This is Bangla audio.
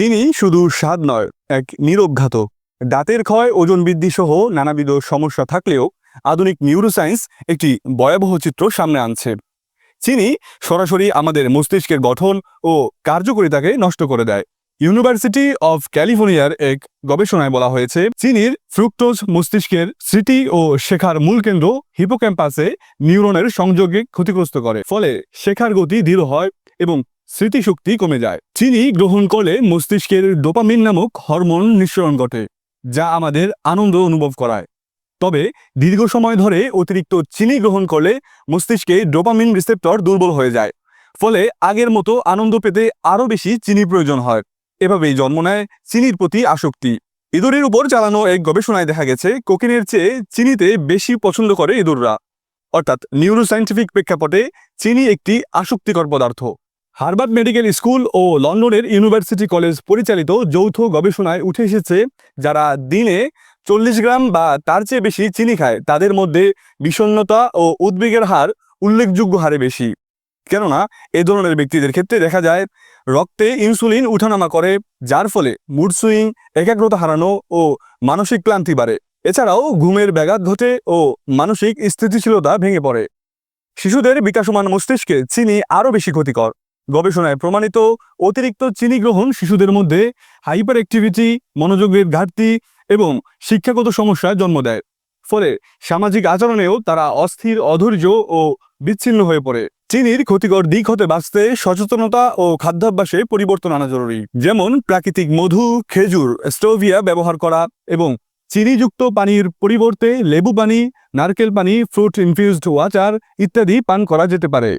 চিনি শুধু স্বাদ নয়, এক নীরব দাঁতের ক্ষয়, ওজন বৃদ্ধি সহ নানাবিধ সমস্যা থাকলেও আধুনিক নিউরোসায়েন্স একটি ভয়াবহ চিত্র সামনে আনছে। চিনি সরাসরি আমাদের মস্তিষ্কের গঠন ও কার্যকরিতাকে নষ্ট করে দেয়। ইউনিভার্সিটি অফ ক্যালিফোর্নিয়ার এক গবেষণায় বলা হয়েছে, চিনির ফ্রুক্টোজ মস্তিষ্কের স্মৃতি ও শেখার মূল কেন্দ্র হিপোক্যাম্পাসে নিউরনের সংযোগে ক্ষতিগ্রস্ত করে। ফলে শেখার গতি ধীর হয় এবং স্মৃতিশক্তি কমে যায়। চিনি গ্রহণ করলে মস্তিষ্কের ডোপামিন নামক হরমোন নিঃসরণ ঘটে, যা আমাদের আনন্দ অনুভব করায়। তবে দীর্ঘ সময় ধরে অতিরিক্ত চিনি গ্রহণ করলে মস্তিষ্কে ডোপামিন রিসেপ্টর দুর্বল হয়ে যায়, ফলে আগের মতো আনন্দ পেতে আরও বেশি চিনি প্রয়োজন হয়। এভাবেই জন্ম নেয় চিনির প্রতি আসক্তি। ইঁদুরের উপর চালানো এক গবেষণায় দেখা গেছে, কোকিনের চেয়ে চিনিতে বেশি পছন্দ করে ইঁদুররা। অর্থাৎ নিউরোসায়েন্টিফিক প্রেক্ষাপটে চিনি একটি আসক্তিকর পদার্থ। হার্ভার্ড মেডিকেল স্কুল ও লন্ডনের ইউনিভার্সিটি কলেজ পরিচালিত যৌথ গবেষণায় উঠে এসেছে যারা দিনে চল্লিশ গ্রাম বা তার চেয়ে বেশি চিনি খায়, তাদের মধ্যে বিষণ্ণতা ও উদ্বেগের হার উল্লেখযোগ্য হারে বেশি। কেননা, এ ধরনের ব্যক্তিদের ক্ষেত্রে দেখা যায়, রক্তে ইনসুলিন উঠানামা করে, যার ফলে মুড সুইং, একাগ্রতা হারানো ও মানসিক ক্লান্তি বাড়ে। এছাড়াও ঘুমের ব্যাঘাত ঘটে ও মানসিক স্থিতিশীলতা ভেঙে পড়ে। শিশুদের বিকাশমান মস্তিষ্কে চিনি আরও বেশি ক্ষতিকর। গবেষণায় প্রমাণিত অতিরিক্ত চিনি গ্রহণ শিশুদের মধ্যে হাইপার অ্যাক্টিভিটি মনোযোগের ঘাটতি এবং শিক্ষাগত সমস্যার জন্ম দেয়। ফলে সামাজিক আচরণেও তারা অস্থির, অধৈর্য ও বিচ্ছিন্ন হয়ে পড়ে। চিনির ক্ষতিকর দিক হতে বাঁচতে সচেতনতা ও খাদ্যাভ্যাসে পরিবর্তন আনা জরুরি। যেমন প্রাকৃতিক মধু, খেজুর, স্টোভিয়া ব্যবহার করা এবং চিনিযুক্ত পানির পরিবর্তে লেবু পানি, নারকেল পানি ফ্রুট ইনফিউজড ওয়াটার ইত্যাদি পান করা যেতে পারে।